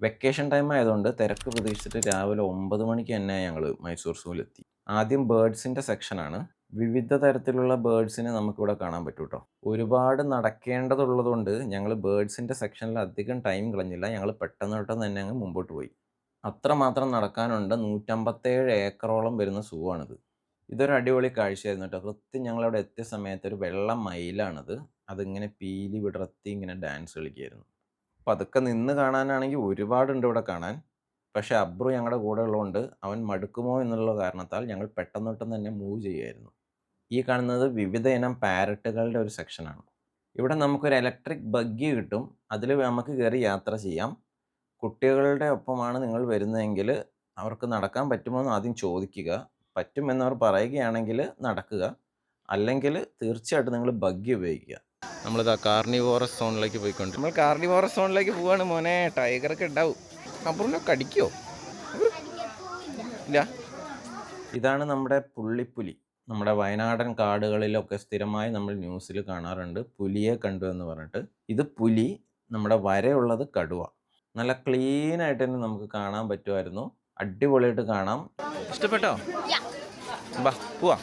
Vacation time ആയതുകൊണ്ട് തിരക്ക് പ്രതീക്ഷിച്ചിട്ട് രാവിലെ ഒമ്പത് മണിക്ക് തന്നെ ഞങ്ങൾ മൈസൂർ സൂവിലെത്തി. ആദ്യം ബേർഡ്സിന്റെ സെക്ഷനാണ് വിവിധ തരത്തിലുള്ള ബേർഡ്സിനെ നമുക്കിവിടെ കാണാൻ പറ്റും കേട്ടോ ഒരുപാട് നടക്കേണ്ടതുള്ളതുകൊണ്ട് ഞങ്ങൾ ബേർഡ്സിന്റെ സെക്ഷനിൽ അധികം ടൈം കളഞ്ഞില്ല. ഞങ്ങൾ പെട്ടെന്ന് പെട്ടെന്ന് തന്നെ അങ്ങ് മുമ്പോട്ട് പോയി. അത്രമാത്രം നടക്കാനുണ്ട്. നൂറ്റമ്പത്തേഴ് ഏക്കറോളം വരുന്ന സൂ ആണിത് ഇതൊരു അടിപൊളി കാഴ്ചയായിരുന്നു കേട്ടോ കൃത്യം ഞങ്ങളവിടെ എത്തിയ സമയത്ത് ഒരു വെള്ള മയിലാണത്. അതിങ്ങനെ പീലി വിടർത്തി ഇങ്ങനെ ഡാൻസ് കളിക്കുകയായിരുന്നു പതുക്കെ നിന്ന് കാണാനാണെങ്കിൽ ഒരുപാടുണ്ട് ഇവിടെ കാണാൻ. പക്ഷേ അബ്രു ഞങ്ങളുടെ കൂടെ ഉള്ളതുകൊണ്ട് അവൻ മടുക്കുമോ എന്നുള്ള കാരണത്താൽ ഞങ്ങൾ പെട്ടെന്ന് പെട്ടെന്ന് തന്നെ മൂവ് ചെയ്യുമായിരുന്നു ഈ കാണുന്നത് വിവിധ ഇനം പാരറ്റുകളുടെ ഒരു സെക്ഷനാണ് ഇവിടെ നമുക്കൊരു ഇലക്ട്രിക് ബഗ്ഗി കിട്ടും. അതിൽ നമുക്ക് കയറി യാത്ര ചെയ്യാം. കുട്ടികളുടെ ഒപ്പമാണ് നിങ്ങൾ വരുന്നതെങ്കിൽ അവർക്ക് നടക്കാൻ പറ്റുമോ എന്ന് ആദ്യം ചോദിക്കുക. പറ്റുമെന്നവർ പറയുകയാണെങ്കിൽ നടക്കുക. അല്ലെങ്കിൽ തീർച്ചയായിട്ടും നിങ്ങൾ ബഗ്ഗി ഉപയോഗിക്കുക. നമ്മളിതാ കാർണിവോറസ് സോണിലേക്ക് പോയിക്കൊണ്ട് നമ്മൾ കാർണിവോറസ് സോണിലേക്ക് പോവാണ് മോനെ. ടൈഗറൊക്കെ ഉണ്ടാവും. അപ്പുറം കടിക്കോ? ഇല്ല. ഇതാണ് നമ്മുടെ പുള്ളിപ്പുലി. നമ്മുടെ വയനാടൻ കാടുകളിലൊക്കെ സ്ഥിരമായി നമ്മൾ ന്യൂസിൽ കാണാറുണ്ട്. പുലിയെ കണ്ടു എന്ന് പറഞ്ഞിട്ട്. ഇത് പുലി നമ്മുടെ വരയുള്ളത് കടുവ. നല്ല ക്ലീൻ ആയിട്ട് തന്നെ നമുക്ക് കാണാൻ പറ്റുമായിരുന്നു. അടിപൊളിയായിട്ട് കാണാം. ഇഷ്ടപ്പെട്ടോ? ബാ പോവാ.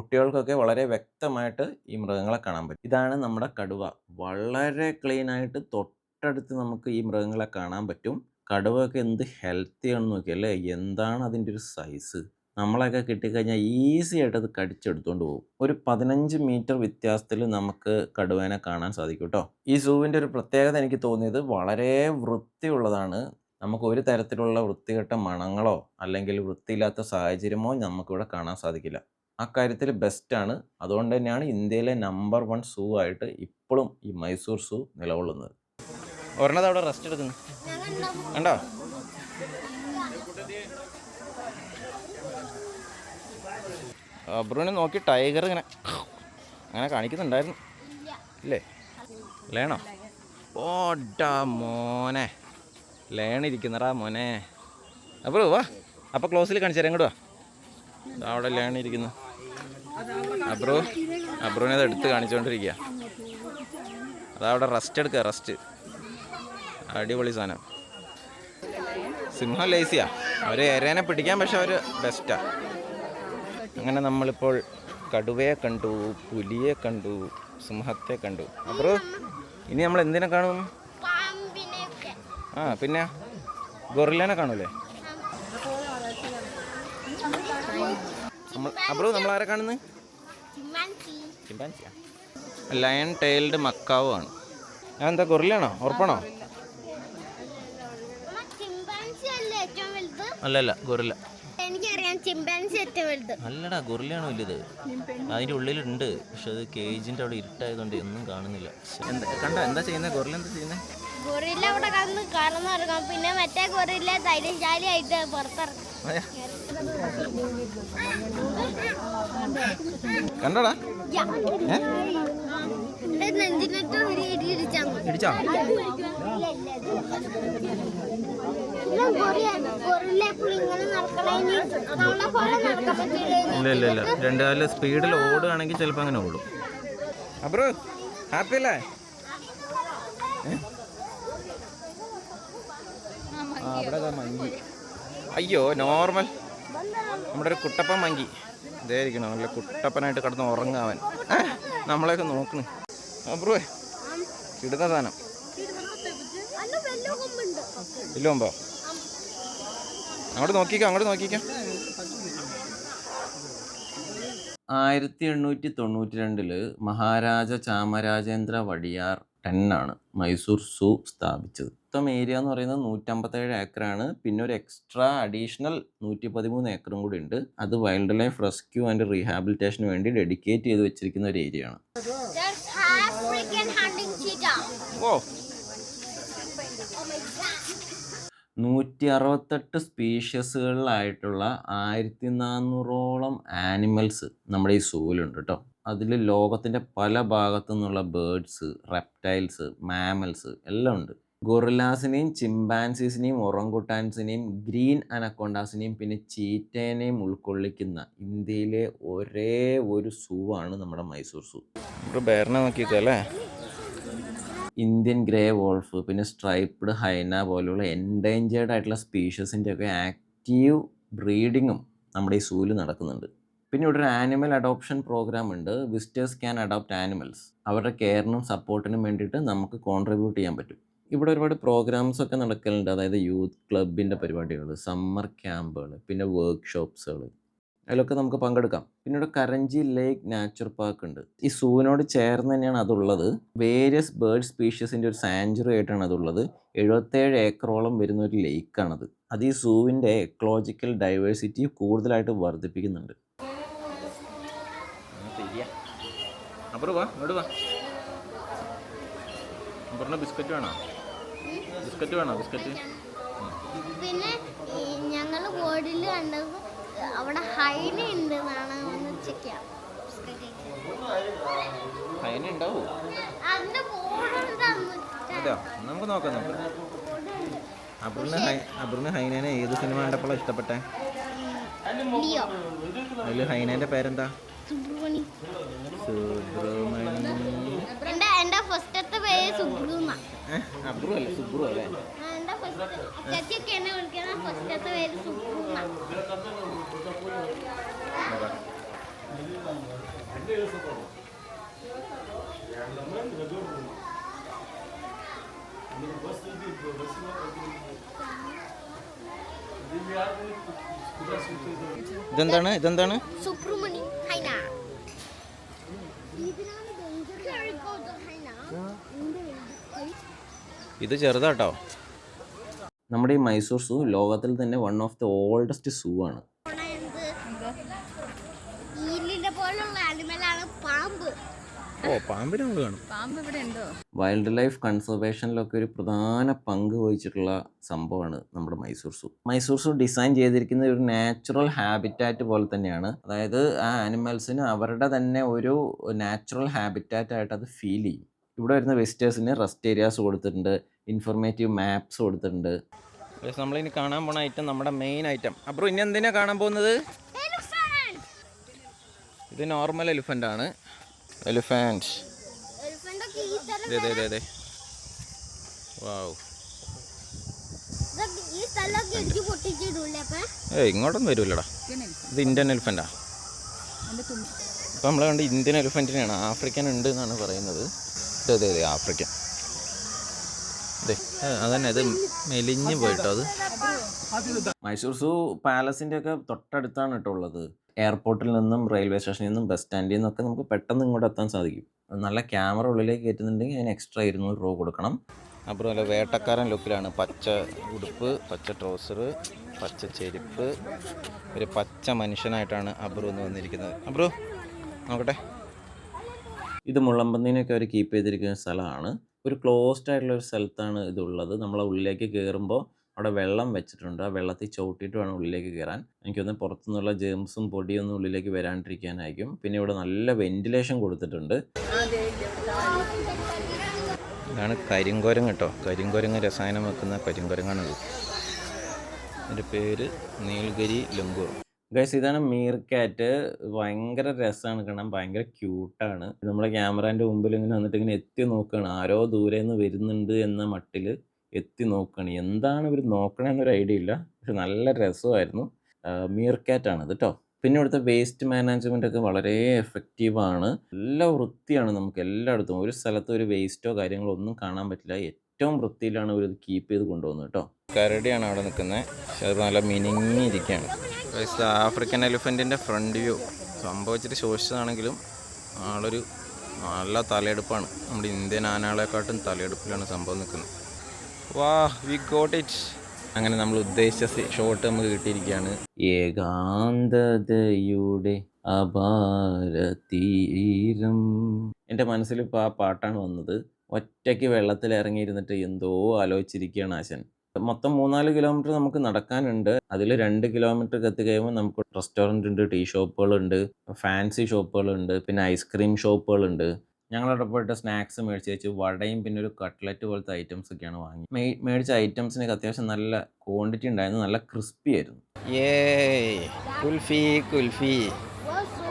കുട്ടികൾക്കൊക്കെ വളരെ വ്യക്തമായിട്ട് ഈ മൃഗങ്ങളെ കാണാൻ പറ്റും. ഇതാണ് നമ്മുടെ കടുവ. വളരെ ക്ലീൻ ആയിട്ട് തൊട്ടടുത്ത് നമുക്ക് ഈ മൃഗങ്ങളെ കാണാൻ പറ്റും. കടുവയൊക്കെ എന്ത് ഹെൽത്തി ആണെന്ന് നോക്കിയല്ലേ എന്താണ് അതിന്റെ ഒരു സൈസ് നമ്മളൊക്കെ കിട്ടിക്കഴിഞ്ഞാൽ ഈസി ആയിട്ട് അത് കടിച്ചെടുത്തുകൊണ്ട് പോകും. ഒരു പതിനഞ്ച് മീറ്റർ വ്യത്യാസത്തിൽ നമുക്ക് കടുവേനെ കാണാൻ സാധിക്കും കേട്ടോ. ഈ സൂവിന്റെ ഒരു പ്രത്യേകത എനിക്ക് തോന്നിയത് വളരെ വൃത്തിയുള്ളതാണ്. നമുക്ക് ഒരു തരത്തിലുള്ള വൃത്തികെട്ട മണങ്ങളോ അല്ലെങ്കിൽ വൃത്തിയില്ലാത്ത സാഹചര്യമോ നമുക്കിവിടെ കാണാൻ സാധിക്കില്ല. അക്കാര്യത്തിൽ ബെസ്റ്റാണ് അതുകൊണ്ട് തന്നെയാണ് ഇന്ത്യയിലെ നമ്പർ വൺ സൂ ആയിട്ട് ഇപ്പോഴും ഈ മൈസൂർ സൂ നിലകൊള്ളുന്നത്. ഒരെണ്ണത് അവിടെ റെസ്റ്റ് എടുക്കുന്നു. കണ്ടോ? അബ്രൂനെ നോക്കി ടൈഗർ ഇങ്ങനെ അങ്ങനെ കാണിക്കുന്നുണ്ടായിരുന്നു. ഇല്ലേ? ലേണോ? ഓടാ മോനെ. ലേണിരിക്കുന്നടാ മോനെ. അപ്പോൾ വാ. അപ്പോൾ ക്ലോസിൽ കാണിച്ചു തരാം ഇങ്ങോട്ട് വാ. അവിടെ ലേൺ ഇരിക്കുന്നു. അബ്രു അബ്രുവിനെ അത് എടുത്ത് കാണിച്ചുകൊണ്ടിരിക്കുക അതവിടെ റസ്റ്റ് എടുക്കുക റസ്റ്റ്. അടിപൊളി സാധനം സിംഹം ലേസിയാ അവർ എരേനെ പിടിക്കാൻ പക്ഷെ അവർ ബെസ്റ്റാ അങ്ങനെ നമ്മളിപ്പോൾ കടുവയെ കണ്ടു പുലിയെ കണ്ടു സിംഹത്തെ കണ്ടു. അബ്രോ ഇനി നമ്മൾ എന്തിനെ കാണും? ആ പിന്നെ ഗൊറിലേനെ കാണൂലേ? നമ്മൾ അബ്രു നമ്മൾ ആരെ കാണുന്നത് ചിമ്പാൻസിയാ ലയൺ ടൈൽഡ് മക്കാവ് ആണ്. എന്താ ഗൊറില്ലാണോ ഉറപ്പാണോ? അല്ലല്ല ഗൊറില്ല. അല്ലടാ ഗൊറില്ലയാണോ വലുത്? അതിന്റെ ഉള്ളിലുണ്ട്. പക്ഷെ അത് കേജിന്റെ അവിടെ ഇരുട്ടായതുകൊണ്ട് ഒന്നും കാണുന്നില്ല. എന്താ കണ്ട എന്താ ചെയ്യുന്നത് ഗൊറില്ല എന്താ ചെയ്യുന്നത് ഗൊറില്ല അവിടെ കന്ന് കറന്നിറങ്ങാം പിന്നെ മറ്റേ ഗൊറില്ല ധൈര്യശാലിയായിട്ട് പുറത്തിറങ്ങും. കണ്ടോടാ? ഇടിച്ചാ? ഇല്ല ഇല്ല ഇല്ല. രണ്ട് കാലിൽ സ്പീഡിൽ ഓടുകയാണെങ്കിൽ ചിലപ്പോൾ അങ്ങനെ ഓടും. അബ്രോ ഹാപ്പി അല്ലേ? ആ, അവിടെ മഞ്ഞി അയ്യോ നോർമൽ നമ്മുടെ ഒരു കുട്ടപ്പൻ മങ്കി. ഇതായിരിക്കണം നല്ല കുട്ടപ്പനായിട്ട് കിടന്ന് ഉറങ്ങാവൻ നമ്മളെയൊക്കെ നോക്കണ്. അപ്പുറേ ഇടുന്ന സാധനം. ഇല്ല മുമ്പോ അങ്ങോട്ട് നോക്കിക്കാം അങ്ങോട്ട് നോക്കിക്കാം. ആയിരത്തി എണ്ണൂറ്റി തൊണ്ണൂറ്റി രണ്ടിൽ മഹാരാജ ചാമരാജേന്ദ്ര വടിയാർ ടെന്നാണ് മൈസൂർ സൂ സ്ഥാപിച്ചത്. മൊത്തം ഏരിയ എന്ന് പറയുന്നത് നൂറ്റമ്പത്തേഴ് ഏക്കറാണ്. പിന്നെ ഒരു എക്സ്ട്രാ അഡീഷണൽ നൂറ്റി പതിമൂന്ന് ഏക്കറും കൂടി ഉണ്ട്. അത് വൈൽഡ് ലൈഫ് റെസ്ക്യൂ ആൻഡ് റീഹാബിലിറ്റേഷന് വേണ്ടി ഡെഡിക്കേറ്റ് ചെയ്ത് വെച്ചിരിക്കുന്ന ഒരു ഏരിയ ആണ്. ഓ. നൂറ്റി അറുപത്തെട്ട് സ്പീഷ്യസുകളിലായിട്ടുള്ള ആയിരത്തി നാനൂറോളം ആനിമൽസ് നമ്മുടെ ഈ സൂവിലുണ്ട് കേട്ടോ അതിൽ ലോകത്തിന്റെ പല ഭാഗത്തു നിന്നുള്ള ബേഡ്സ് റെപ്റ്റൈൽസ് മാമൽസ് എല്ലാം ഉണ്ട്. ഗൊറില്ലാസിനെയും ചിമ്പാൻസീസിനെയും ഒറങ്കുട്ടാൻസിനെയും ഗ്രീൻ അനക്കൊണ്ടാസിനെയും പിന്നെ ചീറ്റേനെയും ഉൾക്കൊള്ളിക്കുന്ന ഇന്ത്യയിലെ ഒരേ ഒരു സൂ ആണ് നമ്മുടെ മൈസൂർ സൂ. നമ്മുടെ ബേറിനെ നോക്കിയല്ലേ ഇന്ത്യൻ ഗ്രേ വോൾഫ് പിന്നെ സ്ട്രൈപ്ഡ് ഹൈന പോലെയുള്ള എൻഡേഞ്ചേർഡ് ആയിട്ടുള്ള സ്പീഷ്യസിന്റെ ഒക്കെ ആക്റ്റീവ് ബ്രീഡിങ്ങും നമ്മുടെ ഈ സൂവിൽ നടക്കുന്നുണ്ട്. പിന്നെ ഇവിടെ ഒരു ആനിമൽ അഡോപ്ഷൻ പ്രോഗ്രാം ഉണ്ട്. Visitors can adopt animals. അവരുടെ കെയറിനും സപ്പോർട്ടിനും വേണ്ടിയിട്ട് നമുക്ക് കോൺട്രിബ്യൂട്ട് ചെയ്യാൻ പറ്റും. ഇവിടെ ഒരുപാട് പ്രോഗ്രാംസ് ഒക്കെ നടക്കലുണ്ട്. അതായത് യൂത്ത് ക്ലബിന്റെ പരിപാടികൾ സമ്മർ ക്യാമ്പുകൾ പിന്നെ വർക്ക്ഷോപ്സുകൾ അതിലൊക്കെ നമുക്ക് പങ്കെടുക്കാം. പിന്നെ ഇവിടെ കരഞ്ചി ലേക്ക് നാച്ചുറൽ പാർക്ക് ഉണ്ട്. ഈ സൂവിനോട് ചേർന്ന് തന്നെയാണ് അതുള്ളത്. വേരിയസ് ബേർഡ് സ്പീഷ്യസിന്റെ ഒരു സാഞ്ചുറി ആയിട്ടാണ് അതുള്ളത്. എഴുപത്തേഴ് ഏക്കറോളം വരുന്ന ഒരു ലേക്കാണത് അത് ഈ സൂവിന്റെ എക്കോളജിക്കൽ ഡൈവേഴ്സിറ്റി കൂടുതലായിട്ട് വർദ്ധിപ്പിക്കുന്നുണ്ട്. അപ്പുറം വാ. ബിസ്ക്കറ്റ് വേണോ? ബിസ്ക്കറ്റ് വേണോ? ബിസ്ക്കറ്റ്? പിന്നെ ഞങ്ങൾ ബോർഡിൽ കണ്ടത് അവിടെ ഹൈന ഉണ്ട് എന്നാണ് ചെയ്യാം. അതിന് ഉണ്ടാവൂ? അതെയോ നമുക്ക് നോക്കാം നമുക്ക്. അബ്രുന് ഹൈ അബ്രുന് ഹൈനേനെ ഏത് സിനിമ കണ്ടപ്പോഴാണ് ഇഷ്ടപ്പെട്ടെ? അതിൽ ഹൈനേന്റെ പേരെന്താ? സുബ്രഹ്മണി സുബ്രഹ്മണ്യ. അബ്രു അല്ലേ? സുബ്രു അല്ലേ. ഇതെന്താണ്? ഇതെന്താണ്? സുബ്രഹ്മണി ഹൈന. ഇതിനാണ് ഹൈന ഇത് ചെറുതാട്ടോ. നമ്മുടെ ഈ മൈസൂർ സൂ ലോകത്തിൽ തന്നെ one of the oldest zoo ആണ്. പോലുള്ള ആനിമലാണ് പാമ്പ്. ഓ പാമ്പിനെ കാണും. പാമ്പ് ഇവിടെ ഉണ്ടോ? വൈൽഡ് ലൈഫ് കൺസർവേഷനിലൊക്കെ ഒരു പ്രധാന പങ്ക് വഹിച്ചിട്ടുള്ള സംഭവമാണ് നമ്മുടെ Mysore zoo. Mysore zoo design ചെയ്തിരിക്കുന്ന ഒരു നാച്ചുറൽ ഹാബിറ്റാറ്റ് പോലെ തന്നെയാണ്. അതായത് ആ ആനിമൽസിന് അവരുടെ തന്നെ ഒരു നാച്ചുറൽ ഹാബിറ്റാറ്റ് ആയിട്ട് അത് ഫീൽ ചെയ്യും. ഇവിടെ വരുന്ന വിസിറ്റേഴ്സിന് റെസ്റ്റ് ഏരിയാസ് കൊടുത്തിട്ടുണ്ട് ഇൻഫോർമേറ്റീവ് മാപ്സ് കൊടുത്തിട്ടുണ്ട്. നമ്മളിനി കാണാൻ പോണ ഐറ്റം നമ്മുടെ മെയിൻ ഐറ്റം അപ്പോൾ ഇനി എന്തിനാ കാണാൻ പോകുന്നത്? ഇത് നോർമൽ എലിഫന്റ് ആണ്. എലിഫന്റ് അതെ അതെ അതെ അതെ വാവ് ഏയ് ഇങ്ങോട്ടൊന്നും വരൂലടാ ഇത് ഇന്ത്യൻ എലിഫന്റാ ഇപ്പം നമ്മൾ കണ്ട് ഇന്ത്യൻ എലിഫന്റിനെയാണ് ആഫ്രിക്കൻ ഉണ്ട് എന്നാണ് പറയുന്നത്. ഇത് അതെ അതെ ആഫ്രിക്കൻ അതെ അതന്നെ അത് മെലിഞ്ഞ് പോയിട്ടോ അത്? മൈസൂർ സൂ പാലസിന്റെ ഒക്കെ തൊട്ടടുത്താണ് കേട്ടോ ഉള്ളത്. എയർപോർട്ടിൽ നിന്നും റെയിൽവേ സ്റ്റേഷനിൽ നിന്നും ബസ് സ്റ്റാൻഡിൽ നിന്നൊക്കെ നമുക്ക് പെട്ടെന്ന് ഇങ്ങോട്ട് എത്താൻ സാധിക്കും. നല്ല ക്യാമറ ഉള്ളിലേക്ക് കയറ്റുന്നുണ്ടെങ്കിൽ അതിന് എക്സ്ട്രാ ഇരുന്നൂറ് രൂപ കൊടുക്കണം. അപ്പുറം നല്ല വേട്ടക്കാരൻ ലുക്കിലാണ്. പച്ച ഉടുപ്പ് പച്ച ട്രൗസർ പച്ച ചെരുപ്പ്. ഒരു പച്ച മനുഷ്യനായിട്ടാണ് അബ്രു എന്ന് വന്നിരിക്കുന്നത്. അബ്രു നോക്കട്ടെ. ഇത് മുള്ളമ്പന്നീനൊക്കെ അവർ കീപ്പ് ചെയ്തിരിക്കുന്ന സ്ഥലമാണ്. ഒരു ക്ലോസ്ഡ് ആയിട്ടുള്ള ഒരു സ്ഥലത്താണ് ഇതുള്ളത് നമ്മളെ ഉള്ളിലേക്ക് കയറുമ്പോൾ അവിടെ വെള്ളം വെച്ചിട്ടുണ്ട്. ആ വെള്ളത്തിൽ ചവിട്ടിയിട്ട് വേണം ഉള്ളിലേക്ക് കയറാൻ. എനിക്കൊന്ന് പുറത്തുനിന്നുള്ള ജേംസും പൊടിയൊന്നും ഉള്ളിലേക്ക് വരാണ്ടിരിക്കാനായിരിക്കും. പിന്നെ ഇവിടെ നല്ല വെന്റിലേഷൻ കൊടുത്തിട്ടുണ്ട്. ഇതാണ് കരിങ്കോരം കേട്ടോ കരിങ്കോരങ്ങ് രസായനം വെക്കുന്ന കരിങ്കുരങ്ങാണിത്. എന്റെ പേര് നീൽഗരി ലംഗൂർ ഗൈസ് ഇതാണ് മീർക്കാറ്റ് കാറ്റ് ഭയങ്കര രസമാണ് കാണാൻ. ഭയങ്കര ക്യൂട്ടാണ് നമ്മുടെ ക്യാമറേന്റെ മുമ്പിൽ ഇങ്ങനെ വന്നിട്ട് ഇങ്ങനെ എത്തി നോക്കുകയാണ് ആരോ ദൂരെ നിന്ന് വരുന്നുണ്ട് എന്ന മട്ടിൽ എത്തി നോക്കുകയാണ് എന്താണ് ഇവർ നോക്കണമെന്നൊരു ഐഡിയ ഇല്ല. പക്ഷെ നല്ല രസമായിരുന്നു. മീർ കാറ്റാണ് ഇത് കേട്ടോ പിന്നെ ഇവിടുത്തെ വേസ്റ്റ് മാനേജ്മെന്റ് ഒക്കെ വളരെ എഫക്റ്റീവാണ് നല്ല വൃത്തിയാണ് നമുക്ക് എല്ലായിടത്തും. ഒരു സ്ഥലത്ത് ഒരു വേസ്റ്റോ കാര്യങ്ങളോ ഒന്നും കാണാൻ പറ്റില്ല. ഏറ്റവും വൃത്തിയിലാണ് ഇവർ കീപ്പ് ചെയ്ത് കൊണ്ടുപോകുന്നത് കേട്ടോ കരടിയാണ് അവിടെ നിൽക്കുന്നത്. പക്ഷെ അത് നല്ല മിനിങ്ങിയിരിക്കുകയാണ്. ആഫ്രിക്കൻ എലിഫന്റിന്റെ ഫ്രണ്ട് വ്യൂ സംഭവിച്ചിട്ട് ശോഷിച്ചതാണെങ്കിലും ആളൊരു നല്ല തലയെടുപ്പാണ്. നമ്മുടെ ഇന്ത്യൻ ആനകളെക്കാട്ടും തലയെടുപ്പിലാണ് സംഭവം നിൽക്കുന്നത്. വാ ഗോട്ട് ഇറ്റ് അങ്ങനെ നമ്മൾ ഉദ്ദേശിച്ച ഷോട്ട് നമുക്ക് കിട്ടിയിരിക്കുകയാണ്. ഏകാന്തതയുടെ അപാരതീരം. എന്റെ മനസ്സിൽ ഇപ്പോൾ ആ പാട്ടാണ് വന്നത്. ഒറ്റയ്ക്ക് വെള്ളത്തിൽ ഇറങ്ങിയിരുന്നിട്ട് എന്തോ ആലോചിച്ചിരിക്കുകയാണ് ആശൻ. മൊത്തം മൂന്നാൽ കിലോമീറ്റർ നമുക്ക് നടക്കാനുണ്ട്. അതിൽ രണ്ട് കിലോമീറ്റർ കത്തി കഴിയുമ്പോൾ നമുക്ക് റെസ്റ്റോറന്റ് ഉണ്ട് ടീ ഷോപ്പുകളുണ്ട് ഫാൻസി ഷോപ്പുകളുണ്ട് പിന്നെ ഐസ്ക്രീം ഷോപ്പുകളുണ്ട്. ഞങ്ങളവിടെ പോയിട്ട് സ്നാക്സ് മേടിച്ച് വെച്ച് വടയും പിന്നെ ഒരു കട്ട്ലറ്റ് പോലത്തെ ഐറ്റംസ് ഒക്കെയാണ് വാങ്ങി. മേടിച്ച ഐറ്റംസിനൊക്കെ അത്യാവശ്യം നല്ല ക്വാണ്ടിറ്റി ഉണ്ടായിരുന്നു നല്ല ക്രിസ്പി ആയിരുന്നു. കുൽഫി കുൽഫി.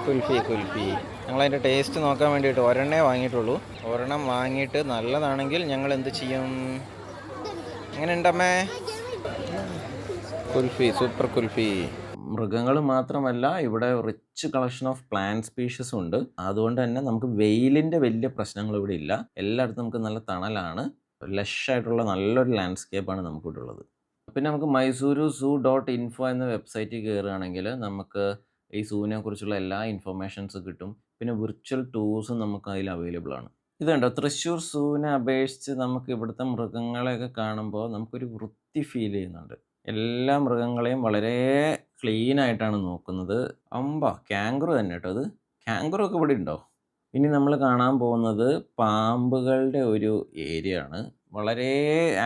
കുൽഫി കുൽഫി. ഞങ്ങൾ അതിന്റെ ടേസ്റ്റ് നോക്കാൻ വേണ്ടിയിട്ട് ഒരെണ്ണേ വാങ്ങിയിട്ടുള്ളൂ. ഒരെണ്ണം വാങ്ങിയിട്ട് നല്ലതാണെങ്കിൽ ഞങ്ങൾ എന്ത് ചെയ്യും? എങ്ങനെ ഉണ്ടമ്മേ കുൽഫി സൂപ്പർ കുൽഫി. മൃഗങ്ങൾ മാത്രമല്ല ഇവിടെ rich collection of plant species ഉണ്ട്. അതുകൊണ്ട് തന്നെ നമുക്ക് വെയിലിന്റെ വലിയ പ്രശ്നങ്ങൾ ഇവിടെ ഇല്ല. എല്ലായിടത്തും നമുക്ക് നല്ല തണലാണ്. ലഷായിട്ടുള്ള നല്ലൊരു ലാൻഡ്സ്കേപ്പാണ് നമുക്കിവിടെ ഉള്ളത്. പിന്നെ നമുക്ക് മൈസൂരു സൂ ഡോട്ട് ഇൻഫോ എന്ന വെബ്സൈറ്റിൽ കയറുകയാണെങ്കിൽ നമുക്ക് ഈ സൂവിനെ കുറിച്ചുള്ള എല്ലാ ഇൻഫർമേഷൻസ് കിട്ടും. പിന്നെ വിർച്വൽ ടൂർസും നമുക്ക് അതിൽ അവൈലബിൾ ആണ്. ഇത് കണ്ടോ തൃശ്ശൂർ സൂവിനെ അപേക്ഷിച്ച് നമുക്ക് ഇവിടുത്തെ മൃഗങ്ങളെയൊക്കെ കാണുമ്പോൾ നമുക്കൊരു വൃത്തി ഫീൽ ചെയ്യുന്നുണ്ട്. എല്ലാ മൃഗങ്ങളെയും വളരെ ക്ലീൻ ആയിട്ടാണ് നോക്കുന്നത്. അമ്പ ക്യാങ്ക്രു തന്നെ കേട്ടോ അത്. ക്യാങ്ക്രു ഒക്കെ ഇവിടെ ഉണ്ടോ? ഇനി നമ്മൾ കാണാൻ പോകുന്നത് പാമ്പുകളുടെ ഒരു ഏരിയ ആണ്. വളരെ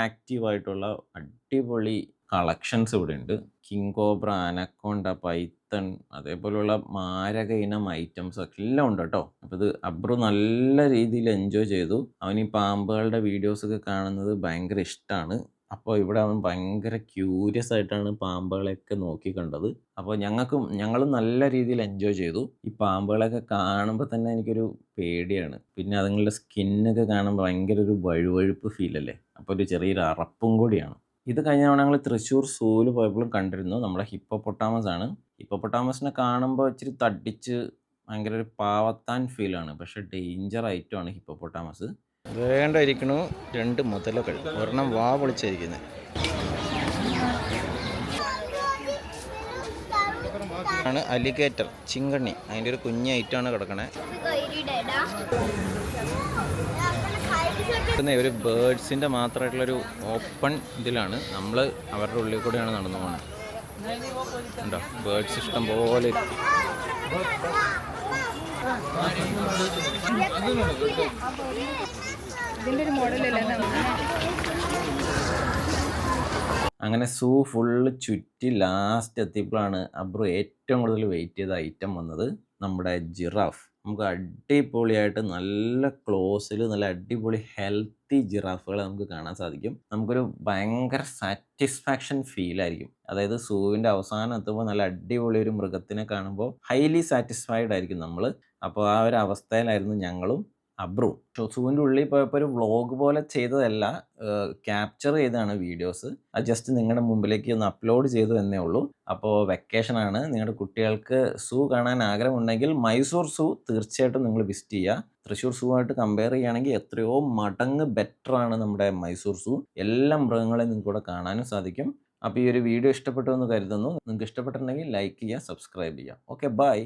ആക്റ്റീവായിട്ടുള്ള അടിപൊളി കളക്ഷൻസ് ഇവിടെ ഉണ്ട്. കിങ് കോബ്ര അനക്കോണ്ട പൈത്തൺ അതേപോലെയുള്ള മാരക ഇനം ഐറ്റംസ് ഒക്കെ എല്ലാം ഉണ്ട് കേട്ടോ. അപ്പോൾ ഇത് അബ്രു നല്ല രീതിയിൽ എൻജോയ് ചെയ്തു. അവൻ ഈ പാമ്പുകളുടെ വീഡിയോസൊക്കെ കാണുന്നത് ഭയങ്കര ഇഷ്ടമാണ് അപ്പോൾ ഇവിടെ അവൻ ഭയങ്കര ക്യൂരിയസ് ആയിട്ടാണ് പാമ്പുകളെയൊക്കെ നോക്കി കണ്ടത്. അപ്പോൾ ഞങ്ങൾക്കും ഞങ്ങളും നല്ല രീതിയിൽ എൻജോയ് ചെയ്തു. ഈ പാമ്പുകളെയൊക്കെ കാണുമ്പോൾ തന്നെ എനിക്കൊരു പേടിയാണ്. പിന്നെ അതുങ്ങളുടെ സ്കിന്നൊക്കെ കാണുമ്പോൾ ഭയങ്കര ഒരു വഴുവഴുപ്പ് അല്ലേ? അപ്പോൾ ഒരു ചെറിയൊരു അറപ്പും കൂടിയാണ്. ഇത് കഴിഞ്ഞ തവണ ഞങ്ങൾ തൃശ്ശൂർ സൂൽ പോയപ്പോഴും കണ്ടിരുന്നു. നമ്മുടെ ഹിപ്പോപ്പൊട്ടാമസ് ആണ്. ഹിപ്പോപ്പൊട്ടാമസിനെ കാണുമ്പോൾ ഇച്ചിരി തടിച്ച് ഭയങ്കര ഒരു പാവത്താൻ ഫീലാണ് പക്ഷേ ഡേഞ്ചർ ഐറ്റമാണ് ഹിപ്പോപ്പൊട്ടാമസ് വേണ്ട ഇരിക്കണു രണ്ട് മുതലകൾ. ഒരെണ്ണം വാ പൊളിച്ചിരിക്കുന്നത് ആണ് അലിഗേറ്റർ ചിങ്കണ്ണി. അതിന്റെ ഒരു കുഞ്ഞ് ഐറ്റമാണ് കിടക്കണേ. ഒരു ബേഡ്സിന്റെ മാത്രമായിട്ടുള്ളൊരു ഓപ്പൺ ഇതിലാണ്. നമ്മൾ അവരുടെ ഉള്ളിൽ കൂടെയാണ് നടന്നു പോകുന്നത് ഉണ്ടോ ബേഡ്സ് ഇഷ്ടം പോലെ. ഇതിന്റെ ഒരു മോഡലല്ലേ അങ്ങനെ സൂ ഫുള്ള് ചുറ്റി ലാസ്റ്റ് എത്തിയപ്പോഴാണ് അബ്രു ഏറ്റവും കൂടുതൽ വെയിറ്റ് ചെയ്ത ഐറ്റം വന്നത് നമ്മുടെ ജിറാഫ് നമുക്ക് അടിപൊളിയായിട്ട് നല്ല ക്ലോസിൽ നല്ല അടിപൊളി ഹെൽത്തി ജിറാഫുകളെ നമുക്ക് കാണാൻ സാധിക്കും. നമുക്കൊരു ഭയങ്കര സാറ്റിസ്ഫാക്ഷൻ ഫീൽ ആയിരിക്കും. അതായത് സൂവിന്റെ അവസാനം എത്തുമ്പോൾ നല്ല അടിപൊളി ഒരു മൃഗത്തിനെ കാണുമ്പോൾ ഹൈലി സാറ്റിസ്ഫൈഡ് ആയിരിക്കും നമ്മൾ അപ്പോൾ ആ ഒരു അവസ്ഥയിലായിരുന്നു ഞങ്ങളും. അബ്രു. സൂവിന്റെ ഉള്ളിൽ പോയപ്പോൾ ഒരു വ്ളോഗ് പോലെ ചെയ്തതല്ല ക്യാപ്ചർ ചെയ്താണ് വീഡിയോസ് അത് ജസ്റ്റ് നിങ്ങളുടെ മുമ്പിലേക്ക് ഒന്ന് അപ്ലോഡ് ചെയ്തു എന്നേ ഉള്ളൂ. അപ്പോൾ വെക്കേഷനാണ് നിങ്ങളുടെ കുട്ടികൾക്ക് സൂ കാണാൻ ആഗ്രഹമുണ്ടെങ്കിൽ മൈസൂർ സൂ തീർച്ചയായിട്ടും നിങ്ങൾ വിസിറ്റ് ചെയ്യുക. തൃശ്ശൂർ സൂ ആയിട്ട് കമ്പയർ ചെയ്യുകയാണെങ്കിൽ എത്രയോ മടങ്ങ് ബെറ്റർ ആണ് നമ്മുടെ മൈസൂർ സൂ എല്ലാ മൃഗങ്ങളെയും നിങ്ങൾക്ക് ഇവിടെ കാണാനും സാധിക്കും. അപ്പോൾ ഈ ഒരു വീഡിയോ ഇഷ്ടപ്പെട്ടു എന്ന് കരുതുന്നു. നിങ്ങൾക്ക് ഇഷ്ടപ്പെട്ടിട്ടുണ്ടെങ്കിൽ ലൈക്ക് ചെയ്യുക സബ്സ്ക്രൈബ് ചെയ്യുക. Okay bye